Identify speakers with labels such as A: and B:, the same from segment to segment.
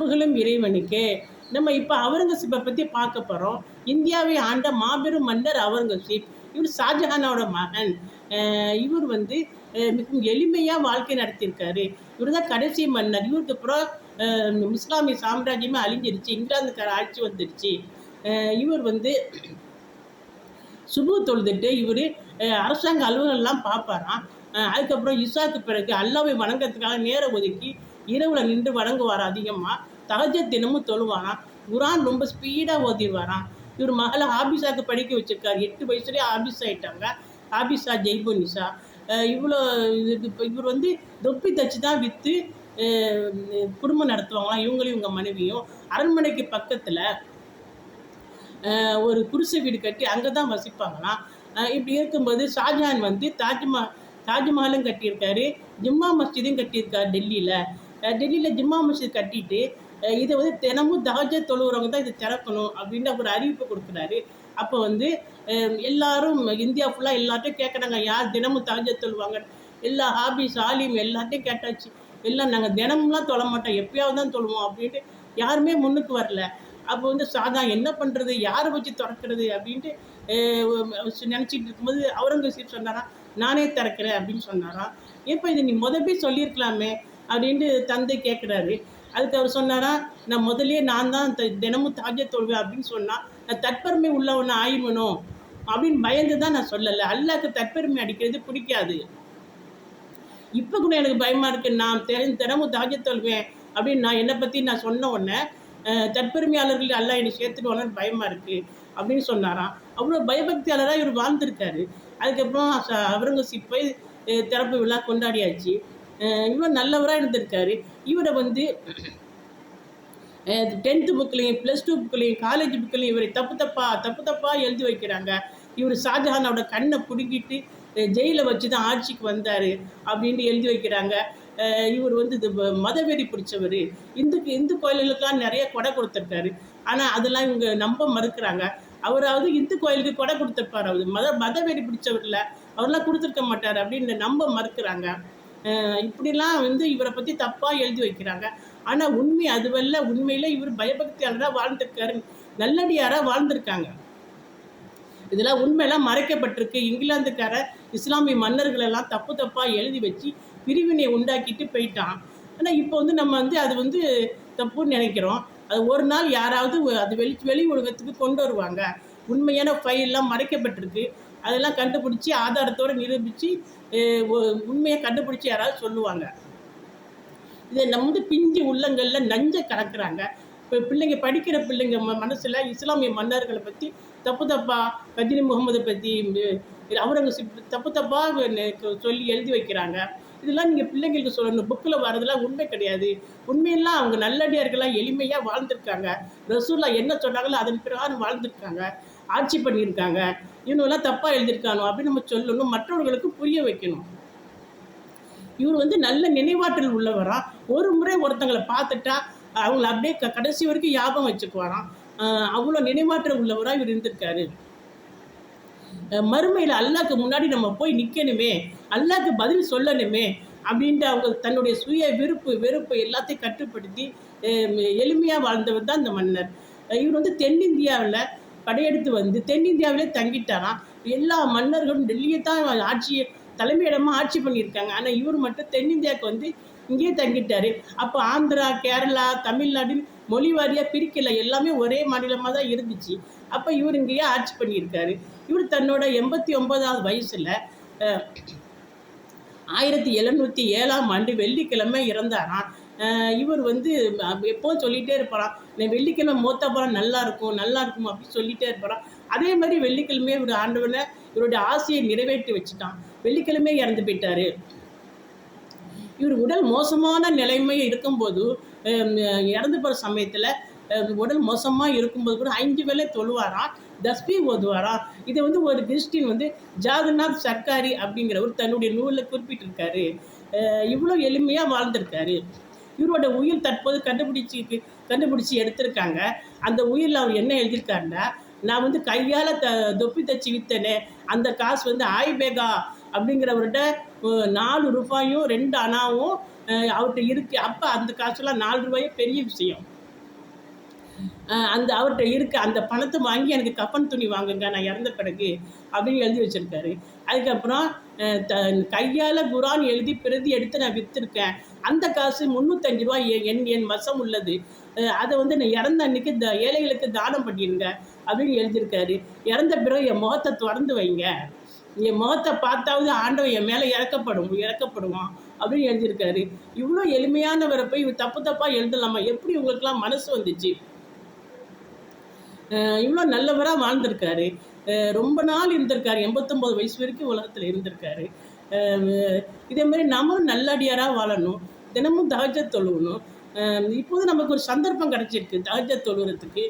A: புகழும் இறைவனுக்கு. நம்ம இப்போ அவுரங்கசீப்பை பற்றி பார்க்க போகிறோம் இந்தியாவை ஆண்ட மாபெரும் மன்னர் அவுரங்கசீப். இவர் ஷாஜஹானோட மகன். இவர் வந்து மிகவும் எளிமையாக வாழ்க்கை நடத்தியிருக்காரு. இவர் தான் கடைசி மன்னர். இவருக்கு அப்புறம் இஸ்லாமிய சாம்ராஜ்யமே அழிஞ்சிருச்சு. இங்கிலாந்துக்கார ஆட்சி வந்துருச்சு. இவர் வந்து சுபு தொழுதுட்டு இவர் அரசாங்க அலுவலெல்லாம் பார்ப்பாராம். அதுக்கப்புறம் இசாக்கு பிறகு அல்லாவை வணங்கிறதுக்காக நேரம் ஒதுக்கி இரவுல நின்று வணங்குவார் அதிகமாக தகஜ தினமும் தொழுவாராம் குரான் ரொம்ப ஸ்பீடாக ஓதிடுவாராம் இவர் மகளை ஆபிஸாக்கு படிக்க வச்சிருக்காரு. எட்டு வயசுலேயே ஆபிஸ் ஆயிட்டாங்க. ஆபிஸா ஜெய்புனிஷா இவ்வளோ இது இப்போ இவர் வந்து தொப்பி தச்சு தான் விற்று குடும்பம் நடத்துவாங்களாம். இவங்களும் இவங்க மனைவியும். அரண்மனைக்கு பக்கத்தில் ஒரு குடிசை வீடு கட்டி அங்கே தான் வசிப்பாங்களாம் இப்படி இருக்கும்போது ஷாஜஹான் வந்து தாஜ்மஹால் தாஜ்மஹாலும் கட்டியிருக்காரு. ஜிம்மா மஸ்ஜிதும் கட்டியிருக்காரு டெல்லியில். டெல்லியில் ஜும்மா மஸ்ஜித் கட்டிட்டு இதை வந்து தினமும் தகஜ தொழுகிறவங்க தான் இதை திறக்கணும் அப்படின்ற ஒரு அறிவிப்பு கொடுக்குறாரு. அப்போ வந்து எல்லாரும் இந்தியா ஃபுல்லாக எல்லாத்தையும் கேட்குறாங்க யார் தினமும் தகஜ தொழுவாங்க எல்லா ஹாபிஸ் ஆலிம் எல்லாத்தையும் கேட்டாச்சு. எல்லாம் நாங்கள் தினமும்லாம் தொழ மாட்டோம் எப்பயாவது தான் தொழுவோம் அப்படின்ட்டு யாருமே முன்னுக்கு வரல. அப்போ வந்து சாதா என்ன பண்ணுறது யாரை வச்சு திறக்கிறது அப்படின்ட்டு நினச்சிட்டு இருக்கும்போது அவுரங்கசீப் சொன்னாராம் நானே திறக்கிறேன் அப்படின்னு சொன்னாராம். இப்போ இதை நீ முதவே சொல்லியிருக்கலாமே. அப்படின்ட்டு தந்தை கேட்குறாரு அதுக்கு அவர் சொன்னாரா நான் முதலே நான் தான் த- தினமும் தாஜ தொழுவேன் அப்படின்னு சொன்னால் நான் தற்பெருமை உள்ளவனை ஆயிமணும் அப்படின்னு பயந்து தான் நான் சொல்லலை. அல்லாக்கு தற்பெருமை அடிக்கிறது பிடிக்காது. இப்போ கூட எனக்கு பயமாக இருக்குது நான் தின தினமும் தாஜ தொழுவேன் அப்படின்னு நான் என்னை பற்றி நான் சொன்ன உடனே தற்பெருமையாளர்கள் எல்லாம் என்னை சேர்த்துடுவானு பயமாக இருக்குது அப்படின்னு சொன்னாராம். அவ்வளோ பயபக்தியாளராக இவர் வாழ்ந்திருக்காரு. அதுக்கப்புறம் ச- சிப்பை திறப்பு விழா கொண்டாடியாச்சு. இவர் நல்லவராக இருந்திருக்காரு. இவரை வந்து டென்த்து புக்லேயும் ப்ளஸ் டூ புக்லேயும் காலேஜ் புக்லேயும் இவரை தப்பு தப்பா தப்பு தப்பாக எழுதி வைக்கிறாங்க. இவர் ஷாஜஹானோட கண்ணை பிடுங்கிட்டு ஜெயிலில் வச்சு தான் ஆட்சிக்கு வந்தார் அப்படின்ட்டு எழுதி வைக்கிறாங்க. அஹ் இவர் வந்து இது மதவெறி பிடிச்சவர். இந்துக்கு இந்து கோயில்களுக்கெல்லாம் நிறைய கொடை கொடுத்துருக்காரு. ஆனால் அதெல்லாம் இவங்க நம்ப மறுக்கிறாங்க. அவராவது இந்து கோயிலுக்கு கொடை கொடுத்துருப்பார். அவர் மத மதவெறி பிடிச்சவரில் அவர்லாம் கொடுத்துருக்க மாட்டார் அப்படின்னு நம்ப மறுக்கிறாங்க. இப்படிலாம் வந்து இவரை பற்றி தப்பாக எழுதி வைக்கிறாங்க. ஆனால் உண்மை அதுவல்ல. உண்மையில் இவர் பயபக்தியாளராக வாழ்ந்திருக்காரு நல்லடியாராக வாழ்ந்திருக்காங்க. இதெல்லாம் உண்மையெல்லாம் மறைக்கப்பட்டிருக்கு. இங்கிலாந்துக்கார இஸ்லாமிய மன்னர்களெல்லாம் தப்பு தப்பாக எழுதி வச்சு பிரிவினை உண்டாக்கிட்டு போயிட்டான். ஆனால் இப்போ வந்து நம்ம வந்து அது வந்து தப்புன்னு நினைக்கிறோம். அது ஒரு நாள் யாராவது அது வெளி வெளி உலகத்துக்கு கொண்டு வருவாங்க. உண்மையான ஃபைல்லாம் மறைக்கப்பட்டிருக்கு. அதெல்லாம் கண்டுபிடிச்சி ஆதாரத்தோடு நிரூபித்து உண்மையை கண்டுபிடிச்சி யாராவது சொல்லுவாங்க. இதை நம்ம வந்து பிஞ்சு உள்ளங்களில் நஞ்ச கலக்குறாங்க. இப்போ பிள்ளைங்க படிக்கிற பிள்ளைங்க ம மனசில் இஸ்லாமிய மன்னர்களை பற்றி தப்பு தப்பாக கஜினி முகமது பற்றி அவுரங்கசீப் தப்பு தப்பாக சொல்லி எழுதி வைக்கிறாங்க. இதெல்லாம் நீங்கள் பிள்ளைங்களுக்கு சொல்லணும். புக்கில் வரதெல்லாம் உண்மை கிடையாது. உண்மையெல்லாம் அவங்க நல்லடியார்களாக எளிமையாக வாழ்ந்திருக்காங்க. ரசூல்லா என்ன சொன்னாங்களோ அதன் பிரகாரம் வாழ்ந்திருக்காங்க. ஆட்சி பண்ணியிருக்காங்க. இவனுங்கெல்லாம் தப்பாக எழுதியிருக்கானோ அப்படின்னு நம்ம சொல்லணும். மற்றவர்களுக்கு புரிய வைக்கணும். இவர் வந்து நல்ல நினைவாற்றல் உள்ளவரா? ஒரு முறை ஒருத்தங்களை பார்த்துட்டா அவங்கள அப்படியே க கடைசி வரைக்கும் ஞாபகம் வச்சுக்குவாராம். ஆஹ் அவ்வளோ நினைவாற்றல் உள்ளவராக இவர் இருந்திருக்காரு. மறுமையில் அல்லாக்கு முன்னாடி நம்ம போய் நிற்கணுமே அல்லாஹ்க்கு பதில் சொல்லணுமே அப்படின்ட்டு அவங்க தன்னுடைய சுய விருப்பு வெறுப்பு எல்லாத்தையும் கட்டுப்படுத்தி எளிமையாக வாழ்ந்தவர் தான் இந்த மன்னர். இவர் வந்து தென்னிந்தியாவில் படையெடுத்து வந்து தென்னிந்தியாவிலே தங்கிட்டாராம். எல்லா மன்னர்களும் டெல்லியை தான் ஆட்சியை தலைமையிடமாக ஆட்சி பண்ணியிருக்காங்க. ஆனால் இவர் மட்டும் தென்னிந்தியாவுக்கு வந்து இங்கேயே தங்கிட்டார். அப்போ ஆந்திரா கேரளா தமிழ்நாடுன்னு மொழி வாரியாக பிரிக்கலை. எல்லாமே ஒரே மாநிலமாக தான் இருந்துச்சு. அப்போ இவர் இங்கேயே ஆட்சி பண்ணியிருக்காரு. இவர் தன்னோட எண்பத்தி ஒன்பதாவது வயசில் ஆயிரத்தி எழுநூற்றி ஏழாம் ஆண்டு வெள்ளிக்கிழமை இறந்தாராம். இவர் வந்து எப்போவும் சொல்லிகிட்டே இருப்பாராம் நான் வெள்ளிக்கிழமை மூத்த படம் நல்லா இருக்கும் நல்லா இருக்கும் அப்படின்னு சொல்லிகிட்டே இருப்பாராம் அதே மாதிரி வெள்ளிக்கிழமையே இவர் ஆண்டவனை இவருடைய ஆசையை நிறைவேற்றி வச்சுட்டான். வெள்ளிக்கிழமையே இறந்து போயிட்டாரு. இவர் உடல் மோசமான நிலைமையை இருக்கும்போது இறந்து போகிற சமயத்தில் உடல் மோசமாக இருக்கும்போது கூட ஐந்து வேலை தொழுவாராம் தஸ்பி ஓதுவாராம் இதை வந்து ஒரு கிறிஸ்டின் வந்து ஜாகநாத் சர்க்காரி அப்படிங்கிறவர் தன்னுடைய நூலில் குறிப்பிட்டிருக்காரு. இவ்வளோ எளிமையாக வாழ்ந்திருக்காரு. இவரோட உயிர் தற்போது கண்டுபிடிச்சி கண்டுபிடிச்சி எடுத்திருக்காங்க. அந்த உயிரில் அவர் என்ன எழுதியிருக்காருன்னா நான் வந்து கையால் த தொப்பி தச்சு வித்தனே அந்த காசு வந்து ஆய்பேகா அப்படிங்கிறவர்கிட்ட நாலு ரூபாயும் ரெண்டு அணாவும் அவர்கிட்ட இருக்கு. அப்போ அந்த காசுலாம் நாலு ரூபாயும் பெரிய விஷயம். அந்த அவர்கிட்ட இருக்க அந்த பணத்தை வாங்கி எனக்கு கப்பன் துணி வாங்குங்க நான் இறந்த பிறகு அப்படின்னு எழுதி வச்சிருக்காரு. அதுக்கப்புறம் த கையால் குரான் எழுதி பிரதி எடுத்து நான் விற்றுருக்கேன் அந்த காசு முந்நூற்றஞ்சு ரூபா என் என் மசம் வசம் உள்ளது. அதை வந்து நான் இறந்த அன்னைக்கு த ஏழைகளுக்கு தானம் பண்ணிடுங்க அப்படின்னு எழுதியிருக்காரு. இறந்த பிறகு என் முகத்தை திறந்து வைங்க. என் முகத்தை பார்த்தாவது ஆண்டவன் என் மேலே இறக்கப்படும் இறக்கப்படுவான் அப்படின்னு எழுதியிருக்காரு. இவ்வளோ எளிமையானவரை போய் தப்பு தப்பாக எழுதலாமா? எப்படி உங்களுக்கெல்லாம் மனசு வந்துச்சு? இவ்வளோ நல்லவராக வாழ்ந்திருக்காரு. ரொம்ப நாள் இருந்திருக்காரு. எண்பத்தொம்போது வயசு வரைக்கும் உலகத்தில் இருந்திருக்காரு. இதே மாதிரி நம்மளும் நல்லடியாராக வாழணும். தினமும் தகஜ தொழுவணும் இப்போது நமக்கு ஒரு சந்தர்ப்பம் கிடச்சிருக்கு. தகஜ தொழுகிறதுக்கு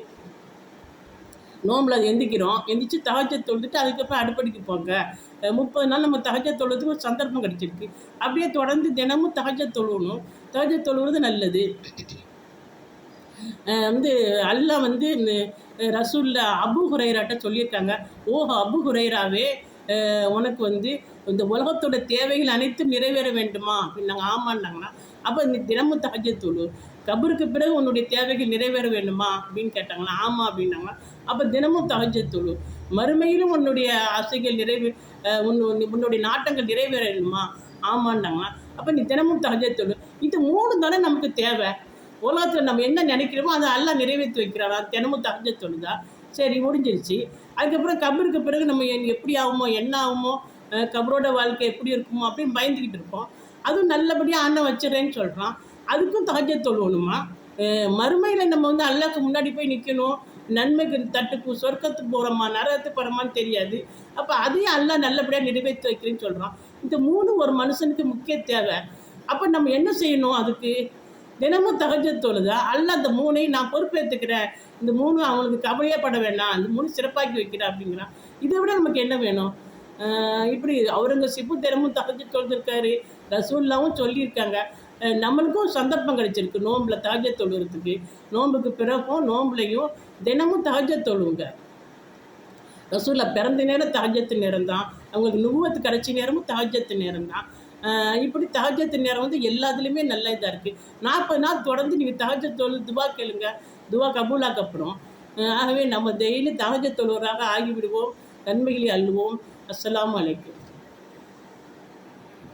A: நோம்பில் அது எந்திக்கிறோம். எந்திரிச்சு தகஜ தொழுதுட்டு அதுக்கப்புறம் அடுப்படிக்கு போங்க. முப்பது நாள் நம்ம தகஜ தொழுறதுக்கு ஒரு சந்தர்ப்பம் கிடச்சிருக்கு. அப்படியே தொடர்ந்து தினமும் தகஜ தொழுவணும் தகஜ தொழுவது நல்லது. வந்து அல்லாஹ் வந்து ரசூல்ல அபு ஹுரைராட்ட சொல்லியிருக்காங்க. ஓஹோ அபு ஹுரைராவே உனக்கு வந்து இந்த உலகத்தோட தேவைகள் அனைத்தும் நிறைவேற வேண்டுமா? அப்படின்னாங்க ஆமான்னாங்கன்னா அப்போ இந்த தினமும் தகஜத்தூள் கபருக்கு பிறகு உன்னுடைய தேவைகள் நிறைவேற வேண்டுமா? அப்படின்னு கேட்டாங்களா ஆமாம் அப்படின்னாங்க. அப்போ தினமும் தகஜத்தூள் மறுமையிலும் உன்னுடைய ஆசைகள் நிறைவே உன்னு உன்னுடைய நாட்டங்கள் நிறைவேற வேணுமா ஆமான்னாங்களா அப்போ நீ தினமும் தகஜத்தூள் இது மூணு தானே நமக்கு தேவை. உலகத்தில் நம்ம என்ன நினைக்கிறோமோ அதை எல்லாம் நிறைவேற்றி வைக்கிறாரா. தினமும் தகஞ்ச தொழுதா சரி முடிஞ்சிருச்சு. அதுக்கப்புறம் கபருக்கு பிறகு நம்ம எப்படி ஆகுமோ என்ன ஆகுமோ கபரோட வாழ்க்கை எப்படி இருக்குமோ அப்படின்னு பயந்துக்கிட்டு இருப்போம். அதுவும் நல்லபடியாக அண்ணன் வச்சிடறேன்னு சொல்கிறான் அதுக்கும் தகஜ தொழுவணுமா மறுமையில் நம்ம வந்து அல்லாக்கு முன்னாடி போய் நிற்கணும் நன்மைக்கு தட்டுக்கு சொர்க்கத்துக்கு போகிறோமா நரகத்துக்கு போகிறோமான்னு தெரியாது. அப்போ அதையும் எல்லாம் நல்லபடியாக நிறைவேற்றி வைக்கிறேன்னு சொல்கிறான் இந்த மூணு ஒரு மனுஷனுக்கு முக்கிய தேவை. அப்போ நம்ம என்ன செய்யணும் அதுக்கு? தினமும் தகஜ தொழுதா? அல்ல அந்த மூணையும் நான் பொறுப்பேற்றுக்கிறேன் இந்த மூணு அவனுக்கு கவலையப்பட பட வேண்டாம். அந்த மூணு சிறப்பாக்கி வைக்கிறேன் அப்படிங்கிறான். இதை விட நமக்கு என்ன வேணும்? இப்படி அவுரங்கசீப்பு தினமும் தகஜ தொழுதுருக்காரு. ரசூல்லாவும் சொல்லியிருக்காங்க. நம்மளுக்கும் சந்தர்ப்பம் கிடைச்சிருக்கு நோம்பில் தகஜ தொழுகிறதுக்கு நோம்புக்கு பிறகும் நோம்புலையும் தினமும் தகஜ தொழுவுங்க ரசூலா பிறந்த நேரம் தகஜத்து நேரம் தான் அவங்களுக்கு நுகுவத்து கடைசி நேரமும் தகஜத்து நேரம் தான் இப்படி தகஜத்து நேரம் வந்து எல்லாத்துலேயுமே நல்ல இதாக இருக்குது நாற்பது நாள் தொடர்ந்து நீங்கள் தகஜ தொழில் துவா கேளுங்க. துவா கபூலாக்கப்படும். ஆகவே நம்ம டெய்லி தகஜ தொழுவராக ஆகிவிடுவோம். நன்மைகளை அள்ளுவோம். அஸ்லாம் அலைக்கும்.